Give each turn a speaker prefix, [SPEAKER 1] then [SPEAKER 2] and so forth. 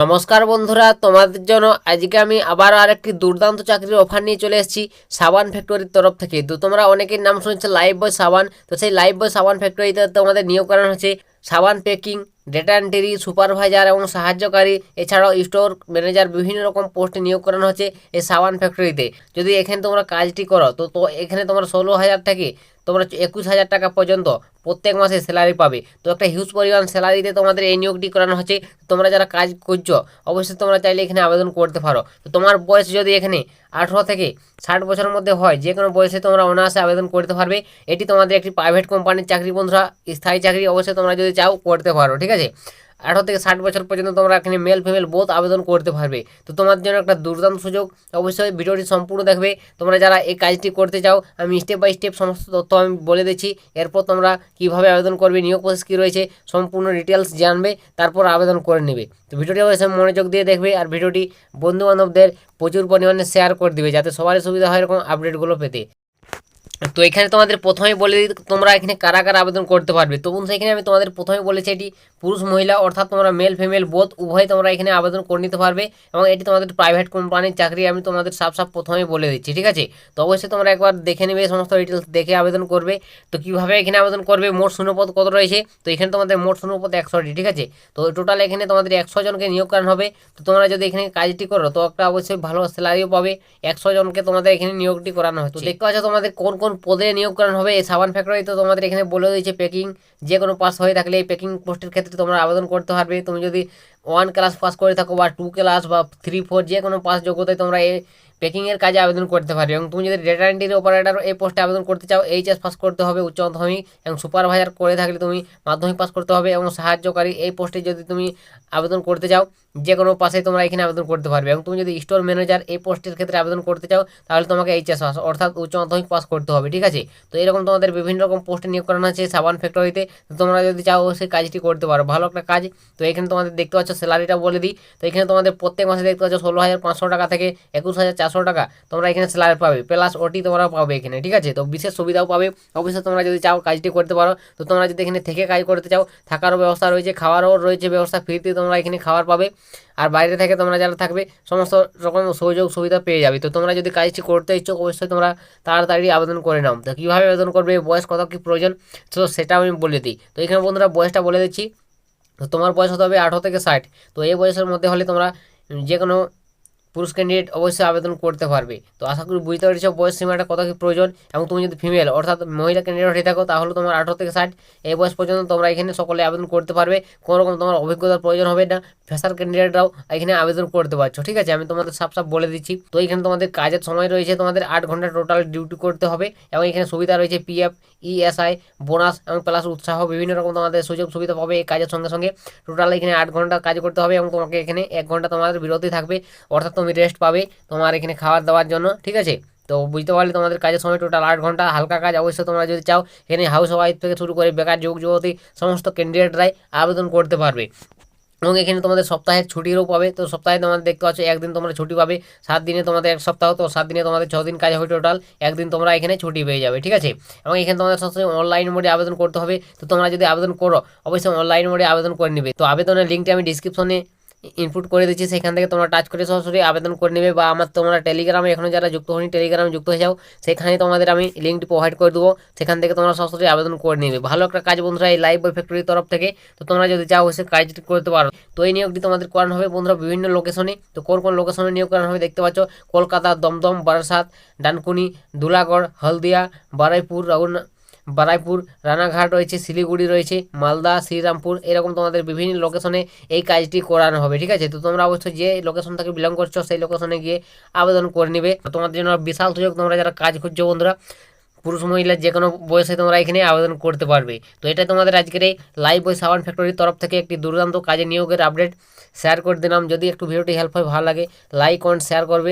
[SPEAKER 1] নমস্কার বন্ধুরা, তোমাদের জন্য আজকে আমি আবার আরেকটি দুর্দান্ত চাকরির অফার নিয়ে চলে এসেছি সাবান ফ্যাক্টরির তরফ থেকে। তো তোমরা অনেকের নাম শুনেছো লাইভ বয় সাবান তো সেই লাইভ বয় সাবান ফ্যাক্টরিতে তোমাদের নিয়োগ করানো হচ্ছে সাবান প্যাকিং ডেটা এন্ট্রি সুপারভাইজার এবং সাহায্যকারী। এছাড়াও স্টোর ম্যানেজার বিভিন্ন রকম পোস্টে নিয়োগ করানো হচ্ছে এই সাবান ফ্যাক্টরিতে যদি এখানে তোমরা কাজটি করো, তো তো এখানে তোমরা ষোলো হাজার থেকে তোমরা একুশ হাজার টাকা পর্যন্ত প্রত্যেক মাসে স্যালারি পাবে। তো একটা হিউজ পরিমাণ স্যালারিতে তোমাদের এই নিয়োগটি করানো হচ্ছে। তোমরা যারা কাজ করছ, অবশ্যই তোমরা চাইলে এখানে আবেদন করতে পারো। তো তোমার বয়স যদি এখানে আঠেরো থেকে ষাট বছরের মধ্যে হয়, যে কোনো বয়সে তোমরা অনায়াসে আবেদন করতে পারবে। এটি তোমাদের একটি প্রাইভেট কোম্পানির চাকরি বন্ধুরা, স্থায়ী চাকরি অবশ্যই তোমরা যদি চাও করতে পারো, ঠিক আছে? আঠারো থেকে ষাট বছর পর্যন্ত তোমরা এখানে মেল ফিমেল বোধ আবেদন করতে পারবে। তো তোমার জন্য একটা দুর্দান্ত সুযোগ। অবশ্যই ভিডিওটি সম্পূর্ণ দেখবে। তোমরা যারা এই কাজটি করতে চাও, আমি স্টেপ বাই স্টেপ সমস্ত তথ্য আমি বলে দিচ্ছি। এরপর তোমরা কীভাবে আবেদন করবে, নিয়োগ প্রসেস কী রয়েছে, সম্পূর্ণ ডিটেলস জানবে, তারপর আবেদন করে নেবে। তো ভিডিওটি অবশ্যই মনোযোগ দিয়ে দেখবে আর ভিডিওটি বন্ধু বান্ধবদের প্রচুর পরিমাণে শেয়ার করে দিবে, যাতে সবারই সুবিধা হয় এরকম আপডেটগুলো পেতে। তো এখানে তোমাদের প্রথমেই বলে দিই তোমরা এখানে কারা কারা আবেদন করতে পারবে? তো বন্ধু এখানে আমি তোমাদের প্রথমে বলেছি এটি পুরুষ মহিলা অর্থাৎ তোমরা মেল ফিমেল বোধ উভয় তোমরা এখানে আবেদন করে নিতে পারবে এবং এটি তোমাদের প্রাইভেট কোম্পানির চাকরি আমি তোমাদের সাফ সাফ প্রথমেই বলে দিচ্ছি ঠিক আছে? তো অবশ্যই তোমরা একবার দেখে নেবে সমস্ত ডিটেলস দেখে আবেদন করবে। তো কীভাবে এখানে আবেদন করবে? মোট শূন্যপদ কত রয়েছে? তো এখানে তোমাদের মোট শূন্যপদ একশোটি ঠিক আছে? তো টোটাল এখানে তোমাদের একশো জনকে নিয়োগ করানো হবে। তো তোমরা যদি এখানে কাজটি করো তো একটা অবশ্যই ভালো স্যালারিও পাবে। একশো জনকে তোমাদের এখানে নিয়োগটি করানো হয় তো দেখতে পাচ্ছ তোমাদের কোন কোন পদে নিয়োগ করানো হবে, এই সাবান ফ্যাক্টরি তো তোমাদের এখানে বলে দিয়েছে প্যাকিং যে কোনো পাস হয়ে থাকলে এই প্যাকিং পোস্টের ক্ষেত্রে তোমরা আবেদন করতে পারবে। তুমি যদি ওয়ান ক্লাস পাস করে থাকো বা টু ক্লাস বা থ্রি ফোর যে কোনো পাস যোগ্যতায় তোমরা এই প্যাকিংয়ের কাজে আবেদন করতে পারবে এবং তুমি যদি ডেটা এন্ট্রি অপারেটর এই পোস্টে আবেদন করতে চাও এইচএস পাস করতে হবে, উচ্চ মাধ্যমিক এবং সুপারভাইজার করে থাকলে তুমি মাধ্যমিক পাস করতে হবে এবং সাহায্যকারী এই পোস্টে যদি তুমি আবেদন করতে চাও যে কোনো পাশে তোমরা এখানে আবেদন করতে পারবে এবং তুমি যদি স্টোর ম্যানেজার এই পোস্টের ক্ষেত্রে আবেদন করতে চাও, তাহলে তোমাকে এইচএস পাস অর্থাৎ উচ্চ মাধ্যমিক পাস করতে হবে, ঠিক আছে? তো এরকম তোমাদের বিভিন্ন রকম পোস্টে নিয়োগ করানো আছে সাবান ফ্যাক্টরিতে তোমরা যদি চাও সেই কাজটি করতে পারো, ভালো একটা কাজ। তো এখানে তোমাদের দেখতে পাচ্ছ স্যালারিটা বলে দিই। তো এখানে তোমাদের প্রত্যেক মাসে দেখতে পাচ্ছ ষোলো হাজার পাঁচশো টাকা থেকে একুশ হাজার টাকা তোমরা এখানে স্যালারি পাবে প্লাস ওটি তোমরা পাবে এখানে, ঠিক আছে? তো বিশেষ সুবিধাও পাবে। অবশ্যই তোমরা যদি চাও কাজটি করতে পারো, তো তোমরা যদি এখানে থেকে কাজ করতে চাও, থাকারও ব্যবস্থা রয়েছে, খাওয়ারও রয়েছে ব্যবস্থা ফ্রিতে তোমরা এখানে খাবার পাবে। আর বাইরে থেকে তোমরা যারা থাকবে, সমস্ত রকম সুযোগ সুবিধা পেয়ে যাবে। তো তোমরা যদি কাজটি করতে ইচ্ছুক, অবশ্যই তোমরা তাড়াতাড়ি আবেদন করে নাও। তো কীভাবে আবেদন করবে, বয়স কত, কী প্রয়োজন, তো সেটা আমি বলে দিই। তো এখানে বন্ধুরা বয়সটা বলে দিচ্ছি। তো তোমার বয়স হতে হবে আঠারো থেকে ষাট। তো এই বয়সের মধ্যে হলে তোমরা যে কোনো পুরুষ ক্যান্ডিডেট অবশ্যই আবেদন করতে পারবে। তো আশা করি বুঝতে পেরেছ বয়স সীমাটা কত কি প্রয়োজন এবং তুমি যদি ফিমেল অর্থাৎ মহিলা ক্যান্ডিডেট হয়ে থাকো, তাহলে তোমার আঠারো থেকে ষাট এই বয়স পর্যন্ত তোমরা এখানে সকলে আবেদন করতে পারবে। কোনো রকম তোমার অভিজ্ঞতার প্রয়োজন হবে না। ফ্রেশার ক্যান্ডিডেটরাও এখানে আবেদন করতে পারছ, ঠিক আছে? আমি তোমাদের সাফ সাফ বলে দিচ্ছি। তো এখানে তোমাদের কাজের সময় রয়েছে তোমাদের আট ঘণ্টা টোটাল ডিউটি করতে হবে এবং এখানে সুবিধা রয়েছে পিএফ ইএসআই, বোনাস এবং প্লাস উৎসাহ, বিভিন্ন রকম তোমাদের সুযোগ সুবিধা পাবে এই কাজের সঙ্গে সঙ্গে। টোটাল এখানে আট ঘণ্টা কাজ করতে হবে এবং তোমাকে এখানে এক ঘণ্টা তোমাদের বিরতি থাকবে। অর্থাৎ তুমি রেস্ট পাবে তোমার এখানে খাবার দাবার জন্য, ঠিক আছে? তো বুঝতে পারলে তোমাদের কাজের সময় টোটাল আট ঘণ্টা হালকা কাজ অবশ্যই তোমরা যদি চাও, এখানে হাউস ওয়াইফ থেকে শুরু করে বেকার যুগ যুবতী সমস্ত ক্যান্ডিডেটরাই আবেদন করতে পারবে। এবং এখানে তোমাদের সপ্তাহের ছুটিরও পাবে। তো সপ্তাহে তোমাদের দেখতে পাচ্ছ, একদিন তোমরা ছুটি পাবে, সাত দিনে তোমাদের এক সপ্তাহ, তো সাত দিনে তোমাদের ছদিন দিন কাজ হবে টোটাল একদিন তোমরা এখানে ছুটি পেয়ে যাবে, ঠিক আছে? এবং এখানে তোমাদের সবসময় অনলাইন মোডে আবেদন করতে হবে। তো তোমরা যদি আবেদন করো, অবশ্যই অনলাইন মোডে আবেদন করে নেবে। তো আবেদনের লিঙ্কটি আমি ডিসক্রিপশনে ইনপুট করে দিচ্ছি, সেখান থেকে তোমরা টাচ করে সরাসরি আবেদন করে নেবে বা আমার তোমরা টেলিগ্রামে এখনও যারা যুক্ত হয়নি টেলিগ্রামে যুক্ত হয়ে যাও সেখানে তোমাদের আমি লিঙ্কটি প্রোভাইড করে দেবো, সেখান থেকে তোমরা সরাসরি আবেদন করে নেবে। ভালো একটা কাজ বন্ধুরা, এই লাইভ বই ফ্যাক্টরির তরফ থেকে, তো তোমরা যদি চাও সে কাজটি করতে পারো। তো এই নিয়োগটি তোমাদের করানো হবে বন্ধুরা বিভিন্ন লোকেশনে তো কোন কোন লোকেশনে নিয়োগ করানো হবে দেখতে পাচ্ছ, কলকাতা, দমদম, বারাসাত, ডানকুনি, দুলাগড়, হলদিয়া, বারাইপুর রঘুনাথ বারাইপুর, রানাঘাট রয়েছে, শিলিগুড়ি রয়েছে, মালদা, শ্রীরামপুর, এরকম তোমাদের বিভিন্ন লোকেশনে এই কাজটি করানো হবে, ঠিক আছে? তো তোমরা অবশ্যই যে লোকেশন থেকে বিলং করছ, সেই লোকেশনে গিয়ে আবেদন করে নেবে। তোমাদের জন্য বিশাল সুযোগ তোমরা যারা কাজ খুঁজছো বন্ধুরা, পুরুষ, মহিলা যে কোনো বয়সে তোমরা এখানে আবেদন করতে পারবে। তো এটা তোমাদের আজকের এই লাইভ বই সাবান ফ্যাক্টরির তরফ থেকে একটি দুর্দান্ত কাজে নিয়োগের আপডেট শেয়ার করে দিলাম। যদি একটু ভিডিওটি হেল্প হয়, ভালো লাগে লাইক কমেন্ট শেয়ার করবে।